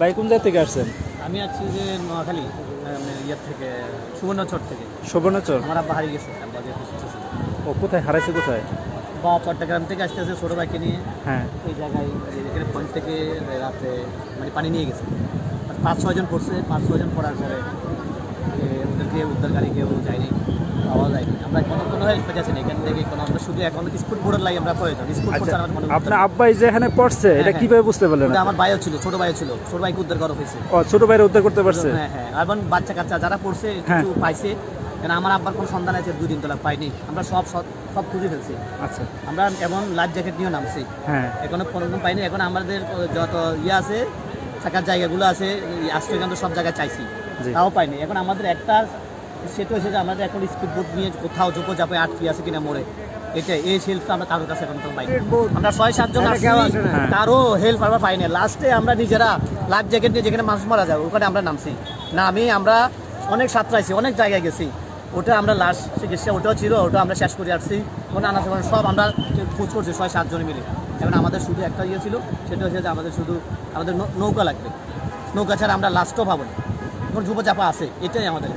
ভাই কোন জায়গা থেকে আসছেন? আমি আছি যে নোয়াখালী মানে ইয়ের থেকে সুবর্ণচর থেকে। সুবর্ণচর? আমার আব্বা হারিয়ে গেছে ও কোথায় হারাইছে কোথায়? বা চট্টগ্রাম থেকে আসতে আসতে ছোটো বাইকে নিয়ে হ্যাঁ। এই জায়গায় এই এখানে পয়েন্ট থেকে রাতে মানে পানি নিয়ে গেছে। আর পাঁচ ছয়জন পড়ছে পাঁচ ছয়জন পড়ার পরে ওদেরকে উদ্ধারকারী কেউ যায়নি। পাওয়া যায়নি। আমরা কোনো কোনো হেল্প পেয়েছি না। এখান থেকে কোনো আমরা শুধু এখন স্কুল বোর্ডের লাগে আমরা প্রয়োজন। স্কুল বোর্ড ছাড়া আমাদের আপনার আব্বাই যে পড়ছে এটা হ্যাঁ। কীভাবে বুঝতে পারলেন আমার ভাইও ছিল ছোট ভাইও ছিল। ছোট ভাইকে উদ্ধার করা হয়েছে। ও ছোট ভাইয়ের উদ্ধার করতে পারছে? হ্যাঁ হ্যাঁ। এবং বাচ্চা কাচ্চা যারা পড়ছে। কিছু পাইছে। কারণ আমার আব্বার কোনো সন্ধান আছে দুই দিন তোলা পাইনি আমরা সব সব খুঁজে ফেলছি। আচ্ছা। আমরা লাইফ জ্যাকেট নিয়েও নামছি। হ্যাঁ। এখনও পাইনি। এখন আমাদের যত ইয়ে আছে থাকার জায়গাগুলো আছে আশ্রয়কেন্দ্র সব জায়গায় চাইছি। তাও পাইনি। এখন আমাদের একটা সেটা হয়েছে যে আমাদের এখন স্পিড বোট নিয়ে কোথাও যোগ্য যাবে আটকে আছে কিনা মোড়ে। এটা এই হেল্পটা আমরা কারোর কাছে এখন তো পাইনি। আমরা ছয় সাতজন আসছি। কারও হেল্প আমরা পাইনি লাস্টে আমরা নিজেরা লাইফ জ্যাকেট নিয়ে যেখানে মানুষ মারা যায় ওখানে আমরা নামছি। নামি আমরা অনেক সাঁতরাইছি অনেক জায়গায় গেছি। ওটা আমরা লাস্ট চিকিৎসা ওটাও ছিল ওটা আমরা শেষ করে আসছি। ওখানে আনা সব আমরা খোঁজ করছি ছয় সাতজন মিলে। এখন আমাদের শুধু একটা ইয়ে ছিল সেটা হচ্ছে যে আমাদের শুধু আমাদের নৌকা লাগবে। নৌকা ছাড়া আমরা লাস্টও পাবো না। এখন যুব চাপা আছে এটাই আমাদের।